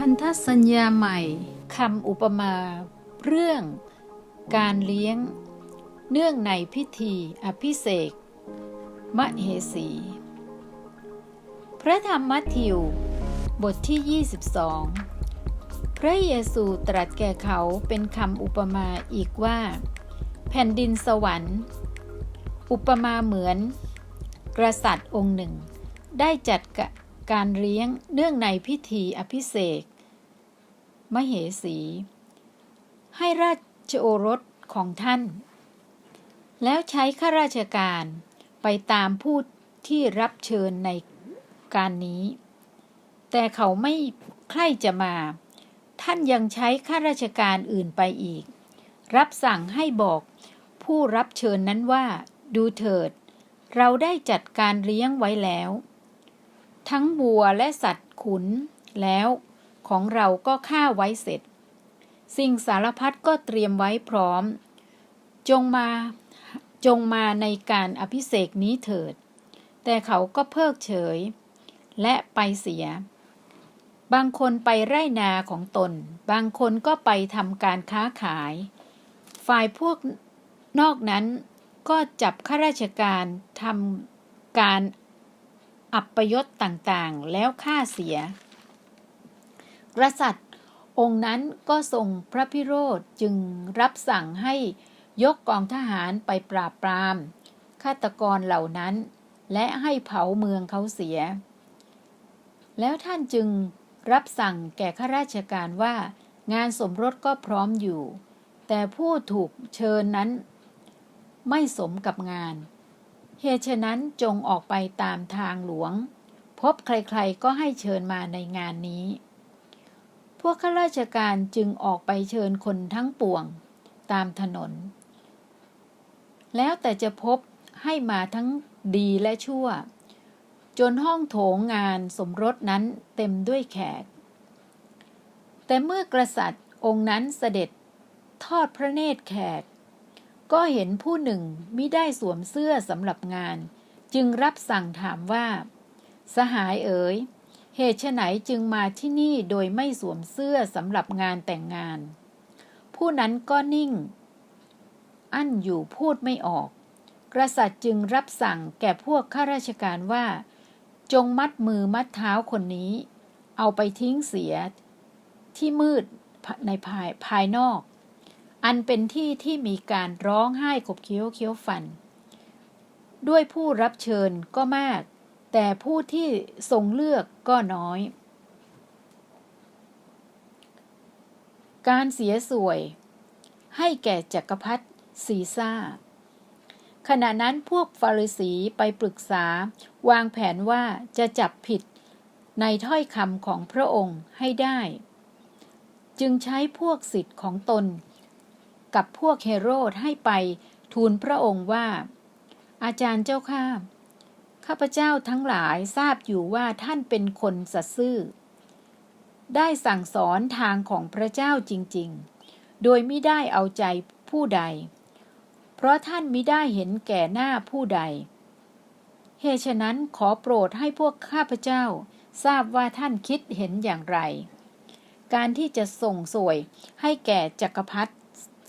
พันธสัญญาใหม่คำอุปมา เรื่อง การเลี้ยง เนื่องในพิธีอภิเษกมเหสี พระธรรมมัทธิว บทที่ 22 พระเยซูตรัสแก่เขาเป็นคำอุปมาอีกว่า แผ่นดินสวรรค์ อุปมาเหมือน กษัตริย์องค์หนึ่ง ได้จัดการเลี้ยงเนื่องในพิธีอภิเษก มเหสี ให้ราชโอรสของท่าน แล้วใช้ข้าราชการไปตามผู้ที่รับเชิญในการนี้ แต่เขาไม่ใคร่จะมา ท่านยังใช้ข้าราชการอื่นไปอีก รับสั่งให้บอกผู้รับเชิญนั้นว่าดูเถิด เราได้จัดการเลี้ยงไว้แล้ว ทั้งวัวและสัตว์ขุนแล้ว ของเราก็ฆ่าไว้เสร็จ สิ่งสารพัดก็เตรียมไว้พร้อม จงมาจงมาในการอภิเษกนี้เถิด แต่เขาก็เพิกเฉย และไปเสีย บางคนไปไร่นาของตน บางคนก็ไปทำการค้าขาย ฝ่ายพวกนอกนั้นก็จับข้าราชการทำการอัปยศต่างๆ แล้วฆ่าเสีย กษัตริย์ องค์นั้นก็ทรงพระพิโรธจึงรับสั่งให้ยกกองทหารไปปราบปรามฆาตกรเหล่านั้น และให้เผาเมืองเขาเสีย แล้วท่านจึงรับสั่งแก่ข้าราชการว่างานสมรสก็พร้อมอยู่ แต่ผู้ถูกเชิญนั้น ไม่สมกับงาน เหตุฉะนั้นจงออกไปตามทางหลวง พบใครๆก็ให้เชิญมาในงานนี้ วกข้าราชการจึงออกไปเชิญคนทั้งปวง ตามถนน แล้วแต่จะพบให้มาทั้งดีและชั่ว จนห้องโถงงานสมรสนั้นเต็มด้วยแขก แต่เมื่อกษัตริย์องค์นั้นเสด็จทอดพระเนตรแขก ก็เห็นผู้หนึ่งมิได้สวมเสื้อสำหรับงาน จึงรับสั่งถามว่า สหายเอ๋ย เหตุไฉนจึงมาที่นี่โดยไม่สวมเสื้อสำหรับงานแต่งงาน ผู้นั้นก็นิ่ง อั้นอยู่พูดไม่ออก กษัตริย์จึงรับสั่งแก่พวกข้าราชการว่า จงมัดมือมัดเท้าคนนี้ เอาไปทิ้งเสีย ที่มืดในภายภายนอก อันเป็นที่ที่มีการร้องไห้ขบเคี้ยวเคี้ยวฟัน ด้วยผู้รับเชิญก็มาก แต่ผู้ที่ทรงเลือกก็น้อย การเสียสวย ให้แก่จักรพรรดิซีซ่า ขณะนั้นพวกฟาริสีไปปรึกษาวางแผนว่าจะจับผิดในถ้อยคำของพระองค์ให้ได้ จึงใช้พวกสิทธิ์ของตน กับพวกเฮโรดให้ไปทูลพระองค์ว่า อาจารย์เจ้าข้า ข้าพเจ้าทั้งหลายทราบอยู่ว่าท่านเป็นคนสัตย์ซื่อ ได้สั่งสอนทางของพระเจ้าจริง ๆ โดยไม่ได้เอาใจผู้ใด เพราะท่านไม่ได้เห็นแก่หน้าผู้ใด เหตุฉะนั้นขอโปรดให้พวกข้าพเจ้าทราบว่าท่านคิดเห็นอย่างไร การที่จะส่งสวยให้แก่จักรพรรดิ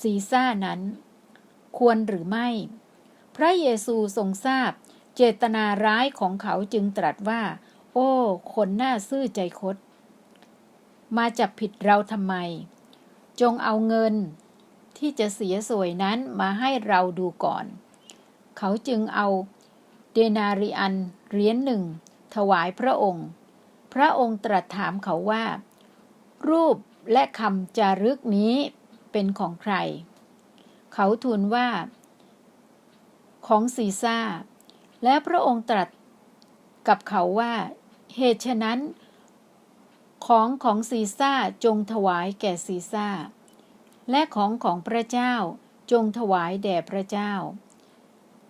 ซีซ่านั้น ควรหรือไม่ พระเยซูทรงทราบ เจตนาร้ายของเขาจึงตรัสว่า โอ้ คนหน้าซื่อใจคด มาจับผิดเราทำไม จงเอาเงินที่จะเสียสวยนั้นมาให้เราดูก่อน เขาจึงเอาเดนาริอันเหรียญหนึ่ง ถวายพระองค์ พระองค์ตรัสถามเขาว่า รูปและคำจารึกนี้เป็นของใคร เขาทูลว่า ของซีซ่า และพระองค์ตรัสกับเขาว่า เหตุฉะนั้น ของของซีซ่าจงถวายแก่ซีซ่า และของของพระเจ้าจงถวายแด่พระเจ้า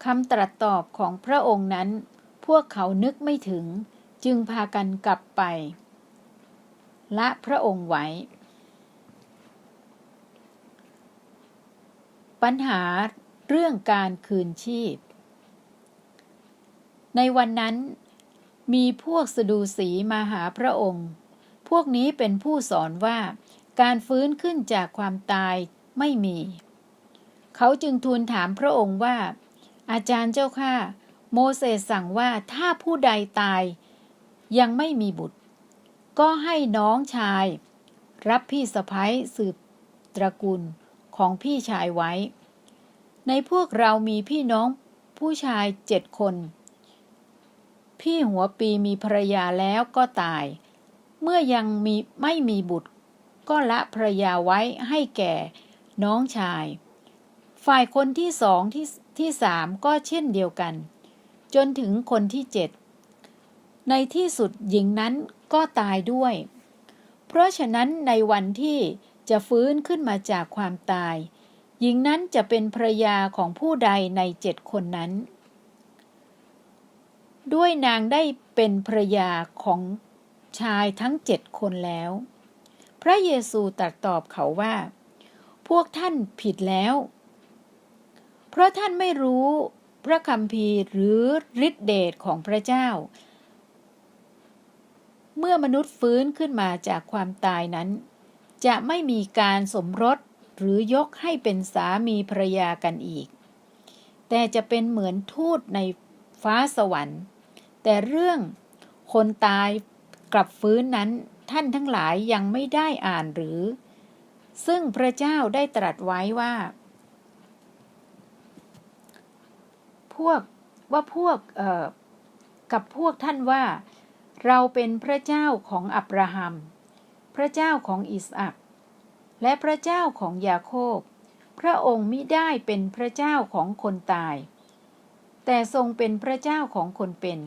คำตรัสตอบของพระองค์นั้น พวกเขานึกไม่ถึงจึงพากันกลับไป ละพระองค์ไว้ ปัญหาเรื่องการคืนชีพ ในวันนั้น มีพวกสดูสีมาหาพระองค์ พวกนี้เป็นผู้สอนว่า การฟื้นขึ้นจากความตายไม่มี เขาจึงทูลถามพระองค์ว่า อาจารย์เจ้าข้าโมเสสสั่งว่าถ้าผู้ใดตาย ยังไม่มีบุตร ก็ให้น้องชาย รับพี่สะพ้ยสืบตระกูลของพี่ชายไว้ ในพวกเรามีพี่น้องผู้ชายเจ็ดคน พี่หัวปีมีภรรยาแล้วก็ตาย เมื่อยังมีไม่มีบุตร ก็ละภรรยาไว้ให้แก่ น้องชาย ฝ่ายคนที่สองที่ที่สามก็เช่นเดียวกัน จนถึงคนที่เจ็ดในที่สุดหญิงนั้นก็ตายด้วย เพราะฉะนั้นในวันที่จะฟื้นขึ้นมาจากความตาย หญิงนั้นจะเป็นภรรยาของผู้ใดในเจ็ดคนนั้น ด้วยนางได้เป็นภรยาของชายทั้งเจ็ดคนแล้ว พระเยซูตรัสตอบเขาว่า พวกท่านผิดแล้ว เพราะท่านไม่รู้พระคัมภีร์หรือฤทธิเดชของพระเจ้า เมื่อมนุษย์ฟื้นขึ้นมาจากความตายนั้น จะไม่มีการสมรสหรือยกให้เป็นสามีภรรยากันอีก แต่จะเป็นเหมือนทูตในฟ้าสวรรค์ แต่เรื่องคนตายกลับฟื้นนั้นท่านทั้งหลายยังไม่ได้อ่านหรือ ซึ่งพระเจ้าได้ตรัสไว้ว่า พวกว่าพวกกับพวกท่านว่า เราเป็นพระเจ้าของอับราฮัม พระเจ้าของอิสอักและพระเจ้าของยาโคบ พระองค์มิได้เป็นพระเจ้าของคนตาย แต่ทรงเป็นพระเจ้าของคนเป็น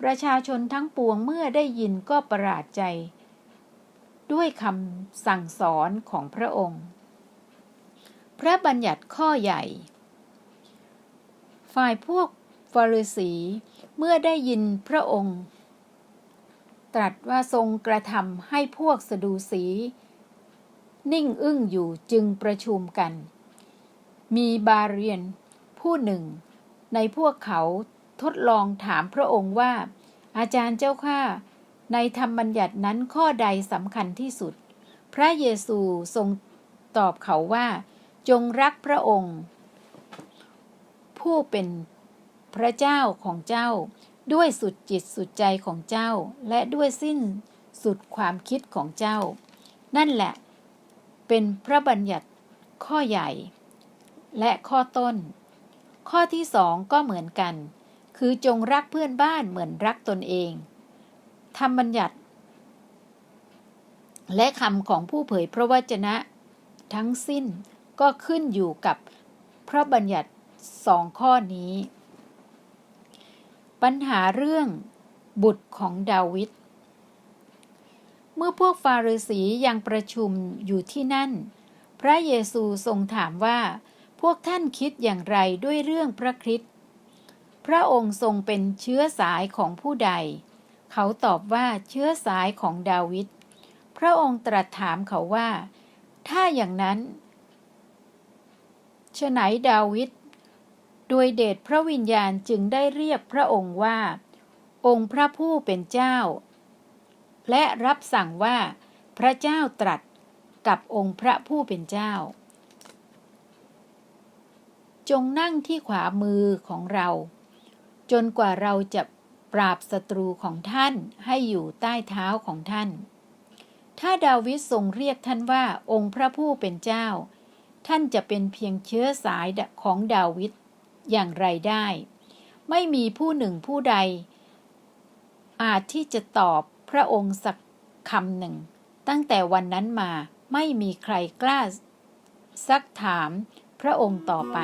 ประชาชนทั้งปวงเมื่อได้ยินก็ประหลาดใจ ด้วยคำสั่งสอนของพระองค์ พระบัญญัติข้อใหญ่ ฝ่ายพวกฟาริสีเมื่อได้ยินพระองค์ ตรัสว่าทรงกระทำให้พวกสะดูสี นิ่งอึ้งอยู่จึงประชุมกัน มีบาเรียนผู้หนึ่ง ในพวกเขา ทดลองถามพระองค์ว่า อาจารย์เจ้าข้าในธรรมบัญญัตินั้นข้อใดสำคัญที่สุด พระเยซูทรงตอบเขาว่า จงรักพระองค์ ผู้เป็นพระเจ้าของเจ้า ด้วยสุดจิตสุดใจของเจ้า และด้วยสิ้นสุดความคิดของเจ้า นั่นแหละ เป็นพระบัญญัติข้อใหญ่ และข้อต้น ข้อที่สองก็เหมือนกัน คือจงรักเพื่อนบ้านเหมือนรักตนเอง ธรรมบัญญัติ และคำของผู้เผยพระวจนะ ทั้งสิ้นก็ขึ้นอยู่กับพระบัญญัติสองข้อนี้ ปัญหาเรื่องบุตรของดาวิดเมื่อพวกฟาริสียังประชุมอยู่ที่นั่น พระเยซูทรงถามว่า พวกท่านคิดอย่างไรด้วยเรื่องพระคริสต์ พระองค์ทรงเป็นเชื้อสายของผู้ใด เขาตอบว่าเชื้อสายของดาวิด พระองค์ตรัสถามเขาว่า ถ้าอย่างนั้นฉไหนดาวิด โดยเดชพระวิญญาณจึงได้เรียกพระองค์ว่า องค์พระผู้เป็นเจ้า และรับสั่งว่า พระเจ้าตรัสกับองค์พระผู้เป็นเจ้า จงนั่งที่ขวามือของเรา จนกว่าเราจะปราบศัตรูของท่านให้อยู่ใต้เท้าของท่าน ถ้าดาวิดทรงเรียกท่านว่าองค์พระผู้เป็นเจ้า ท่านจะเป็นเพียงเชื้อสายของดาวิดอย่างไรได้ ไม่มีผู้หนึ่งผู้ใด อาจที่จะตอบพระองค์สักคำหนึ่ง ตั้งแต่วันนั้นมาไม่มีใครกล้าซักถามพระองค์ต่อไป